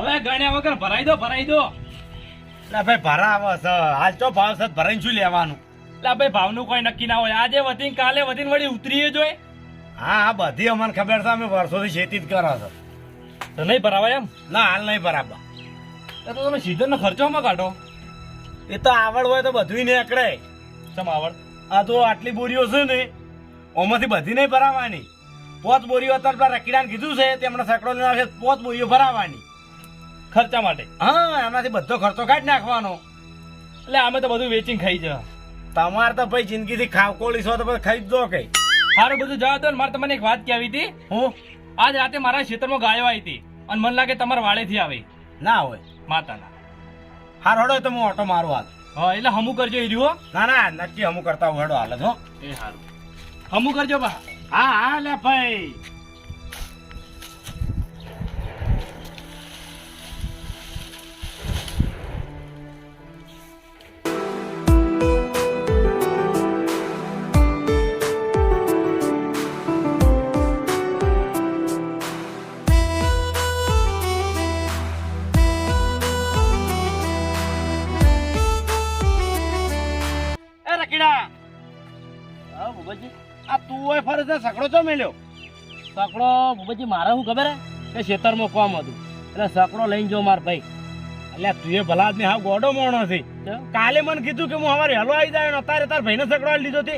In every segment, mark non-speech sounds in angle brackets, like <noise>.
હવે ગણ્યા વગર ભરાઈ દો ભરાઈ દો. એટલે ભાઈ ભરાવો છે હાલ તો ભાવ છે ભરાઈને શું લેવાનું? એટલે ભાઈ ભાવનું કોઈ નક્કી ના હોય. આજે વધીને કાલે વધીને વળી ઉતરીએ જોઈએ હા હા બધી અમને ખબર છે અમે વર્ષોથી ખેતી જ કરો છો. તો નહીં ભરાવાય એમ? ના હાલ નહીં બરાબર એ તો તમે સીઝનનો ખર્ચોમાં કાઢો. એ તો આવડ હોય તો બધું નહીં અકડે સમ આવડ? આ તો આટલી બોરીઓ છે ને ઓમાંથી બધી નહીં ભરાવાની. પોત બોરીઓ અત્યારે રકીડાને કીધું છે તેમણે સકડો લેવા છે પોત બોરીઓ ભરાવાની. ખર્ચા માટે? હા એનાથી બધો ખર્ચો કાઢી નાખવાનો. એટલે અમે તો બધું વેચીને ખાઈ જવા. તમારે તો ભાઈ જિંદગીથી ખાવકોળી છો તો પછી ખાઈ દો કઈ. સારું બધું જવા દો ને મારે તમને એક વાત કહેવી હતી. હું? આજ રાતે મારા ખેતરમાં ગાયો આવી હતી અને મને લાગે તમારા વાળેથી આવી. ના હોય. માતાના. હાર હડો તો હું ઓટો મારું હાલ. હા એટલે હમું કરજો એ રહ્યો ના ના નક્કી હમું કરતા હું હેડો હાલ જ હો. એ સારું હમું કરજો બા. હા હા લે ભાઈ. સકડો ભૂપતજી મારે શું ખબર હે? કે ખેતરમાં કોમ હતું. એટલે સકડો લઈને જો માર ભાઈ. એટલે તું એ ભલા હાવ ગોડો મોણો છે. કાલે મને કીધું કે હું અમારે હેલો આવી જાય ને અત્યારે તાર ભાઈને સકડો લીધો તે.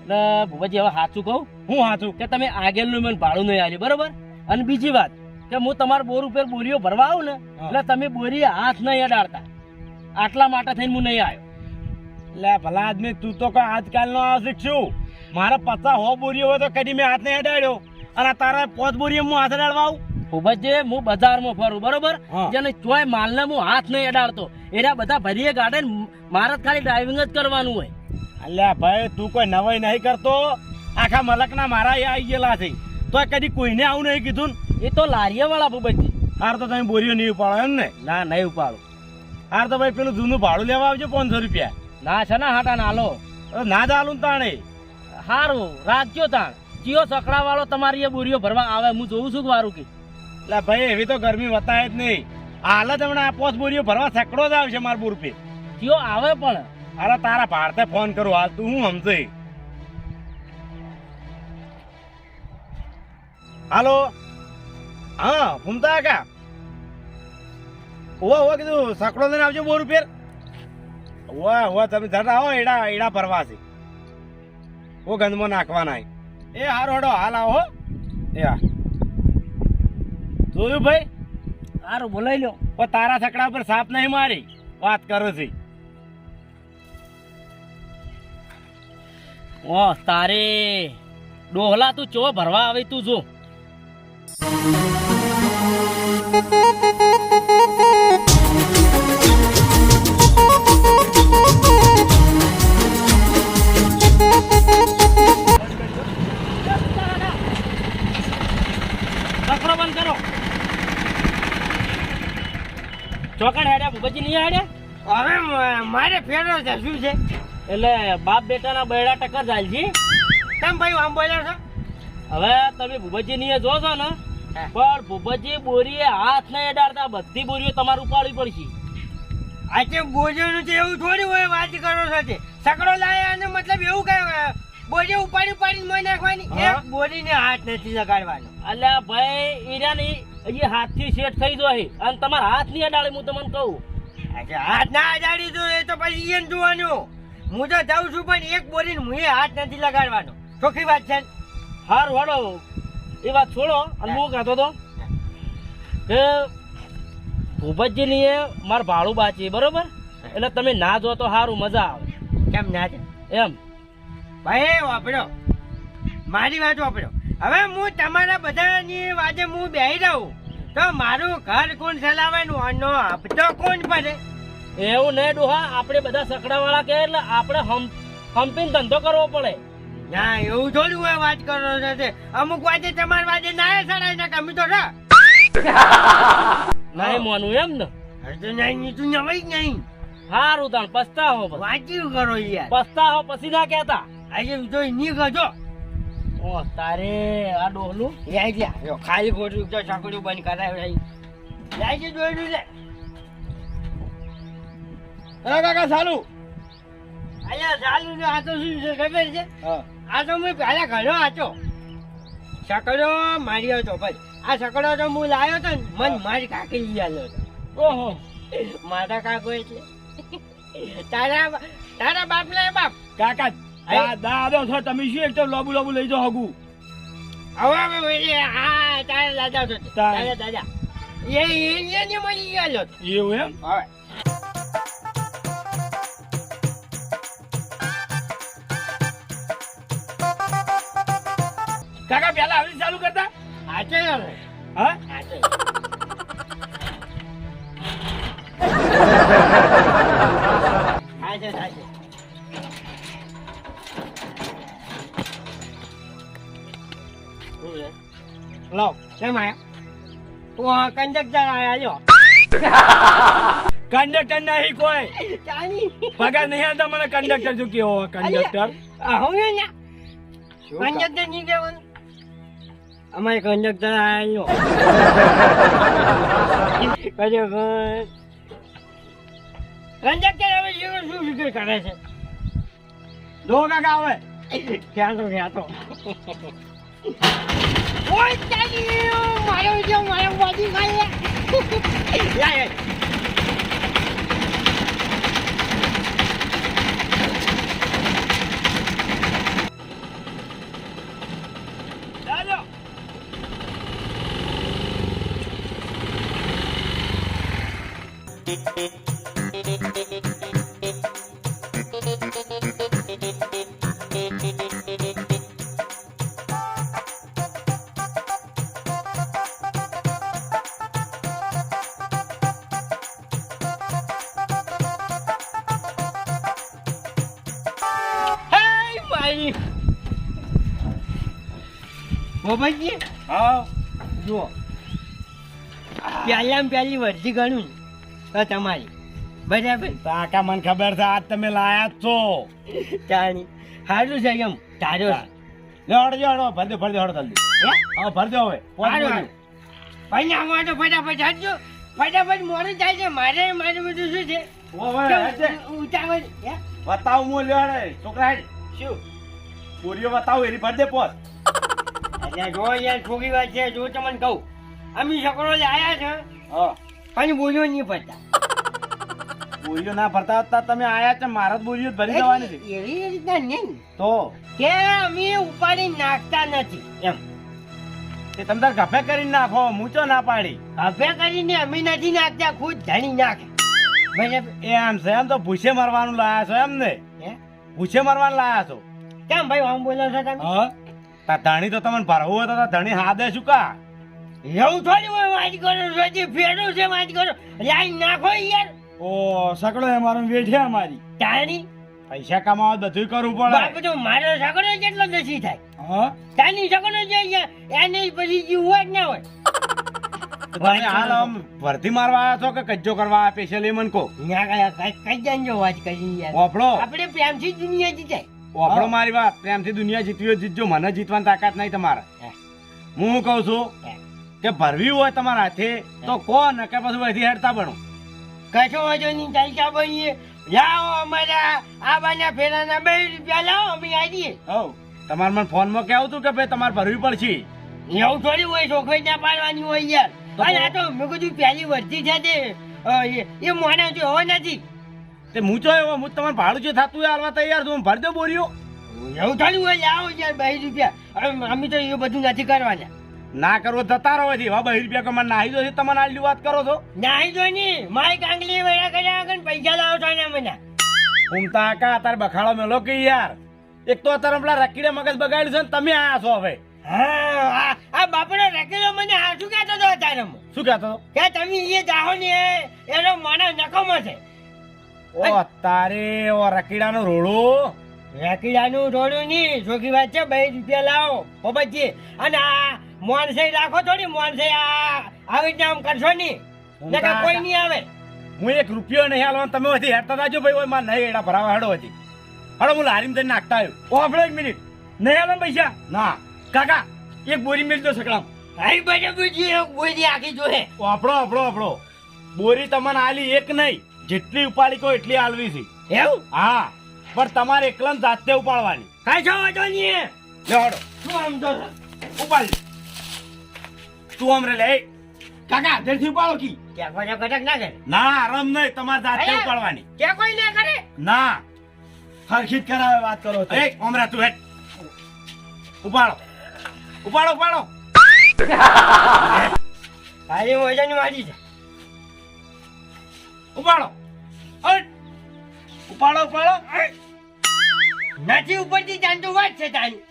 એટલે ભૂપતજી હવે સાચું કહું? હું સાચું? કે તમે આગેલનું મને ભાડું નહીં આવ્યું બરોબર? અને બીજી વાત કે હું તમારા બોર ઉપર બોરીઓ ભરવા આવું ને એટલે તમે બોરી હાથ નહીં અડાડતા. આટલા માટે થઈને હું નહીં આવ્યો. એટલે ભલા આદમી તું તો કોઈ આજકાલનો આ શીખશું મારા પચાસ હો બોરીઓ હોય તો કદી મેં હાથ નહીં અડાડ્યો. અને તારે પોચ બોરીઓ હું હાથ અડાડવા આવું? હું બજારમાં ફરું બરોબર. જેને ચોય માલને હું હાથ નહીં અડાડતો. એના બધા ભરીએ ગાડે મારે ખાલી ડ્રાઇવિંગ જ કરવાનું હોય. અલ્યા ભાઈ તું કોઈ નવાઈ નહીં કરતો. આખા મલકના મારા એ આવી ગયેલા છે. તો કદી કોઈને આવું નહીં કીધું એ તો લારીએ વાળા ભૂપતજી. હાર તો તમે બોરીઓ નહીં ઉપાડો એમ ને? ના નહીં ઉપાડું. હાર તો ભાઈ પેલું જૂનું ભાડું લેવા આવજો પાંચસો રૂપિયા. ના છે ને હાટા નાલો હવે ના જ હાલું ને તાણે. હારું રાખજો તાણ. ચિયો સકડા વાળો તમારી એ બોરીઓ ભરવા આવે હું જોઉં છું કે વારું કે. એટલે ભાઈ એવી તો ગરમી વતાય જ નહીં. હાલ જ હમણાં આ પોચ બોરીઓ ભરવા સકડો જ આવશે મારા બોર પે ચિયો આવે પણ. અરે તારા ભારતે ફોન કરું હાલ તું હું સમજે? હાલો? હા ફૂમતા કા ઓવા ઓવા કીધું સકડો લઈને આવજો બોર ઉપર. ઓવા ઓવા તમે જરા આવો એડા એડા ભરવા છે. ઓ ગંદમાં નાખવાના. એ હારો હડો હાલ આવો હો. એ હા જોયું ભાઈ? હારું બોલાઈ લો પણ તારા સકડા પર સાપ નહીં મારી. વાત કરું છું. ઓ તારે ડોહલા તું ચો ભરવા આવી તું જો. ચોકડ હેડ્યા ભૂપતજી નહીં હેડ્યા હવે મારે ફેરો છે શું છે? એટલે બાપ બેટાના બૈડા ટક્કર છે કેમ ભાઈ આમ બોલ્યા છો? હવે તમે ભૂપતજી ની જો છો ને પણ ભૂપતજી બોરીએ હાથ નહીં અડાડતા બધી બોરીઓ તમારે ઉપાડવી પડશે. આજે બોજોનું છે એવું થોડી હોય વાત કરો છો તે. સકડો લાયા અને મતલબ એવું કઈ બોજે ઉપાડી ઉપાડી મોઈ નાખવાની. એક બોડીને હાથ નથી લગાડવાનો. અલ્યા ભાઈ ઈરાની હજી હાથથી સેટ થઈ જાય અને તમારા હાથ નહીં અડાડે હું તમને કહું. આજે હાથ ના અડાડી દો એ તો પછી એને જોવાનું. હું તો જાઉં છું પણ એક બોલીને હું હાથ નથી લગાડવાનો. ચોખ્ખી વાત છે? હાર વાળો એ વાત છોડો. અને હું કહેતો હતો કે ભૂપતજી ની માર ભાડું બાચી બરોબર? એટલે તમે ના જો તો સારું મજા આવે. કેમ ના છે એમ. ભાઈ વાપરો. મારી વાત વાપરો. હવે હું તમારા બધાની વાજે હું બેહી રહું. તો મારું ઘર કોણ ચલાવવાનું? આનો હપ્તો કોણ ભરે? એવું નહીં ડોહા આપણે બધા સકડાવાળા કે એટલે આપણે હમ હમ્પીને ધંધો કરવો પડે. ના એવું થોડું હોય વાત કરો છે અમુક વાતે તમારી વાજે ના સડાય ના કમી તો રા. <laughs> નહીં માનવું એમ ને? હજુ નહીં નીચું નવાઈ નહીં. સારું તાણ પસ્તાવો વાંચ્યું કરો યાર. પસ્તાવો પછી ના કહેતા. આજે તો નહીં ગજો ઓ તારે આ ડોહલું? યાર લ્યા, જો ખાલી ખોટું તો છકડું બંધ કરાય લાઈટ જોયેલું છે કાકા અહીંયા ચાલુ આ તો શું છે ખબર છે? આ તો મેં પહેલા ઘણો આચો. સકડો માર્યો હતો ભાઈ. આ સકડો તો હું લાવ્યો તો ને મન મારી કાકી લઈ આવ્યો હતો ઓહો. મારા કાકો એટલે. તારા તારા બાપ ના બાપ. કાકા દાદો છો તમે શું એક તો લોબુ લોબુ લઈ જાઓ હગું. હવે આ તારા દાદા. દાદા એ એને મળી ગયેલો એવું એમ? હવે. કાકા પેલા હવે ચાલુ કરતા? હવે. હા? આચે આચે આચે લાવ કેમ આયા તું કંડક્ટર આયા જો કંડક્ટર નહીં કોઈ પગાર નહીં આવતા મને કંડક્ટર કેવો કંડક્ટર આ હું ને કંડક્ટર નહીં કહેવાનું અમારે કંડક્ટર આવ્યો કંડક્ટર હવે શું શું કરે છે જો કાકા આવે ક્યાં તો ક્યાં તો મારો જો મારો બાજી ખાય લા ચાલો મોબાઈલ હા. જુઓ. પહેલામાં પહેલી વર્ધી ગણું ને તો તમારી. બરાબર. કાકા મને ખબર છે આજ તમે લાયા છો. તાણી. સારું છે એમ. તારો લે હડજો હડો ભરજો ભરજો હડો જલ્દી. હા? ભરજો હવે. ભાઈ નાખવા તો ફટાફટ હટજો. ફટાફટ મોડું થાય છે. મારે મારે બધું શું છે. ઉતાવળ હે? બતાવ હું લ્યો છોકરા શું? પૂરીઓ બતાવ એની ભરજે પોત. એટલે જો યાર છોકરી વાત છે જો તમને કહું. અમે છોકરો લાયા છે. પણ બોલ્યો નહીં પડતા પૂરીઓ ના ફરતા હતા તમે આયા છે મારા બોરીઓ ભરી જવાની છે. એવી રીતના નહીં. તો? કે અમે ઉપાડી નાખતા નથી એમ. તે તમે તાર ગફે કરીને નાખો મૂચો ના પાડી? હવે કરીને અમે નથી નાખતા ખુદ ધણી નાખે. એ એમ છે એમ તો ભૂસે મરવાનું લાયા છો એમ ને ભૂસે મરવાનું લાયા છો. કેમ ભાઈ આમ બોલો છો તમે? હા? તા ધણી તો તમને ભરવું હોય તો તાર ધણી હાદે શું કા? એવું થોડી હોય વાત કરો સજી ફેરું છે વાત કરો. લાઈન નાખો યાર. ઓ સકડો એ મારો વેઠે અમારી. તાણી પૈસા કમાવા બધું કરવું બાપ પડે તો મારો સગડો કેટલો નસી થાય. હા? તાની સગડો જે એને પછી જીવ હોય ના હોય? તમે હાલ આમ ભરતી મારવા આવ્યા છો કે કજ્જો કરવા આવ્યા સ્પેશિયલી મને કહો? ના કઈ કઈ કઈ જાણજો વાત કરી યાર. આપણે પ્રેમથી દુનિયા જીતાય ઓફળો મારી વાત પ્રેમથી દુનિયા જીતવી હોય જીતજો. મને જીતવાની તાકાત નહીં તમારે. હું. શું કહું છું? કે ભરવી હોય તમારા હાથે તો કોણ? કે પછી વધી હેડતા બનો. કશો વાંધો નહીં ચાલતા બનીએ લાવો અમારા આ બાના ફેરાના બે રૂપિયા લાવો અમે આવીએ હવ તમારે મને ફોનમાં કેવું હતું કે ભાઈ તમારે ભરવી પડશે? એવું થોડી હોય છોકરી ના પાડવાની હોય યાર. તો આ તો મેં કીધું પહેલી વર્તી છે તે. એ- મોને મોના જો હવે નથી. તે હું એવો હું તમારે ભાડું જે થતું હોય હાલવા તૈયાર છું ભરી દો બોલ્યો એવું થયું હોય આવો યાર બે રૂપિયા. હવે અમે તો એ બધું નથી કરવાના. ના કરવો જતા રહો છે હવે બહી રૂપિયા કમાન નાહી દો તમારે આટલી વાત કરો છો. નાહી જો ની. મારી કાંગલી વેળા કર્યા આગળ પૈસા લાવો છો ને મને. ઉમતા કા અત્યારે બખાડો મેલો કે યાર? એક તો અત્યારે પેલા રકીડે મગજ બગાડ્યું છે ને તમે આયા છો હવે. હા આ- બાપડો રાખેલો મને હાચું કહેતો હતો અત્યારે હું. શું કહેતો હતો? કે તમે એ જાહો ને એનો મને નકમો છે. ઓ તારે ઓ રકીડાનો રોડો. રકીડાનું રોડું નહીં. છોકરી વાત છે બે રૂપિયા લાવો. પછી અને આ મોનસે રાખો થોડી મોનસે આ આવી રીતે આમ કરશો નહીં નકા કોઈ નહીં આવે. હું એક રૂપિયો નહીં હાલવાનો તમે હતી હેરતા થાજો ભાઈ ઓય માર નહીં એડા ભરાવા હેડો હતી હડો હું લારીમ જઈને નાખતા આવ્યો. ઓ આપણે એક મિનિટ. નહીં હાલો પૈસા? ના. કાકા એક બોરી મેલ દો ભાઈ આઈ બરાબર એક બોરી આખી જોહે. આપણો આપણો આપણો બોરી તમને આલી એક નહીં. જેટલી ઉપાડી કહો એટલી આલવી છે. એવું? હા પણ તમારે એકલન જાતે ઉપાડવાની. કાઈ છો વાંધો નહીં. લે હડો. શું આમ તો ઉપાડ. તું આમ રે લે. કાકા જલ્દી ઉપાડો કી. કે કોઈ કટક ના કરે ના આરામ નહીં તમારે જાતે ઉપાડવાની. ક્યાં કોઈ ના કરે? ના. હરખી જ કરાવે વાત કરો એ ઓમરા તું હેટ ઉપાડો. ઉપાડો ઉપાડો. તારી વજન વાળી છે. ઉપાડો. ઉપાડો ઉપાડો. નથી ઉપરથી ચાંદુ વાત છે તારી.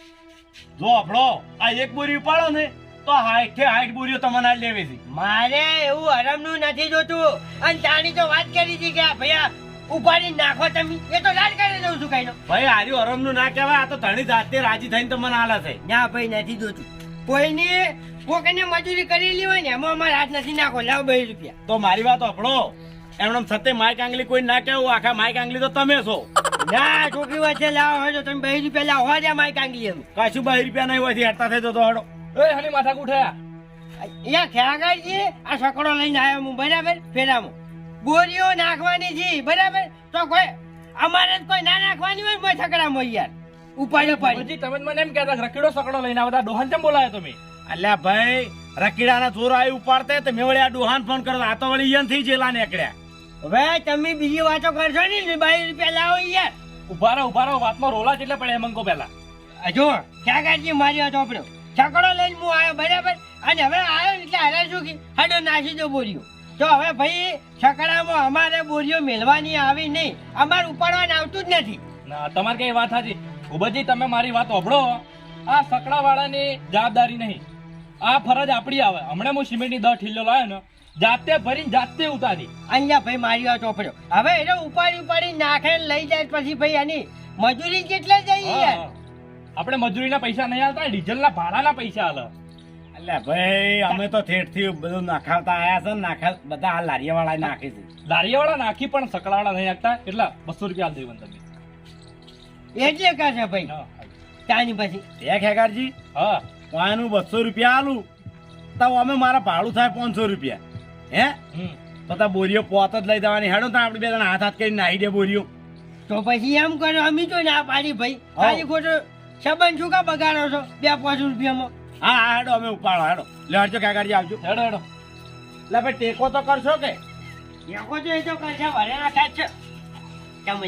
જો આપણો આ એક બોરી ઉપાડો ને તો હાઈટથી હાઈટ બોરીઓ તમને આ લેવી છે. મારે એવું હરમનું નથી જોતું. અને તાની તો વાત કરી હતી કે ભૈયા ઉપાડી નાખો તમે. એ તો લાડ કરી દઉં છું કઈનો. ભાઈ હાર્યું હરમનું ના કહેવાય. આ તો ધણી જાતે રાજી થઈને તમને આલા છે. ના ભાઈ નથી જોતું. કોઈની કોકને મજૂરી કરેલી હોય ને એમાં અમારે હાથ નથી નાખો. લાવ બે રૂપિયા. તો મારી વાત આપણો એમણે સત્ય માઇક આંગલી કોઈ ના કેવું આખા માઇક આંગલી તો તમે છો. ના છોકરી વચ્ચે લાવો હોય તો તમે બે રૂપિયા લાવો હોય માઇક કાંગલી એમ કશું બે રૂપિયા નહીં હોય હેડતા થઈ તો હડો. એ હની માથા ઉઠ્યા અહીંયા ખ્યાગાર છે? આ સકડો લઈને આવ્યો હું બરાબર? ફેરામાં. બોરીઓ નાખવાની છે બરાબર? તો કોઈ અમારે કોઈ ના નાખવાની હોય મોય સકડામાં યાર. ઉપાડ્યો પાડી તમે મને એમ કહેતા રકીડો સકડો લઈને આવતા ડોહન કેમ બોલાયો તમે? અલ્યા ભાઈ રકીડાના ચોર આવી ઉપાડતે તો મેં વળી આ ડોહાન ફોન કર્યો આ તો વળી યન થઈ જેલા નીકળ્યા. હવે તમે બીજી વાતો કરશો ને બાવીસ રૂપિયા લાવો યાર. ઊભા રહો ઊભા રહો. વાતમાં રોલા જેટલા પડે મંગો પહેલા. જો ક્યાં કાઢી મારી વાત વાપર્યો છકડો લઈને હું આવ્યો બરાબર? અને હવે આવ્યો એટલે હારે શું કે? હાડો નાસી દો બોરીઓ. તો હવે ભાઈ છકડામાં અમારે બોરીઓ મેળવાની આવી નહીં. અમારે ઉપાડવાનું આવતું જ નથી. ના તમારે કઈ વાત સાચી. ભુવનજી તમે મારી વાત ઓભળો આ સકડા વાળાની જવાબદારી નહીં. આ ફરજ આપણી આવે. હમણાં હું સિમેન્ટની દસ ઠીલ્લો લાવ્યો ને જાતે ભરીને જાતે ઉતારી. અહીંયા ભાઈ મારી વાત ચોપડ્યો. હવે એને ઉપાડી ઉપાડી નાખે લઈ જાય પછી ભાઈ એની મજૂરી કેટલે જઈ યાર આપણે મજૂરીના પૈસા નહીં આવતા ડીઝલના ભાડાના પૈસા હાલ અલ્યા ભાઈ અમે તો ઠેઠથી બધું નાખાવતા આયા છે ને નાખા બધા આ લારીયાવાળા નાખી છે. લારીયાવાળા નાખી પણ સકડાવાળા નહીં નાખતા એટલા બસો રૂપિયા હાલ દેવું તમે. એટલે કહેશે ભાઈ. હા ત્યાંની પછી. એ ખેગારજી હા. આનું બસો રૂપિયા આલું. તો અમે મારા ભાડું થાય પાંચસો રૂપિયા. હે. તો તા બોરીઓ પોત જ લઈ દેવાની હેડો તો આપણે બે જણા હાથ હાથ કરીને નાહી દે બોરીઓ. તો પછી એમ કરો અમે તો ના પાડી ભાઈ. ખાલી ખોટો સંબંધ શું કા બગાડો છો? બે પાંચ રૂપિયામાં. હા હા હેડો અમે ઉપાડો હેડો. લે હડજો કાકાજી આવજો. હેડો હેડો. એટલે ભાઈ ટેકો તો કરશો કે? ટેકો તો એ તો કરશે ભરે થાય છે. તમે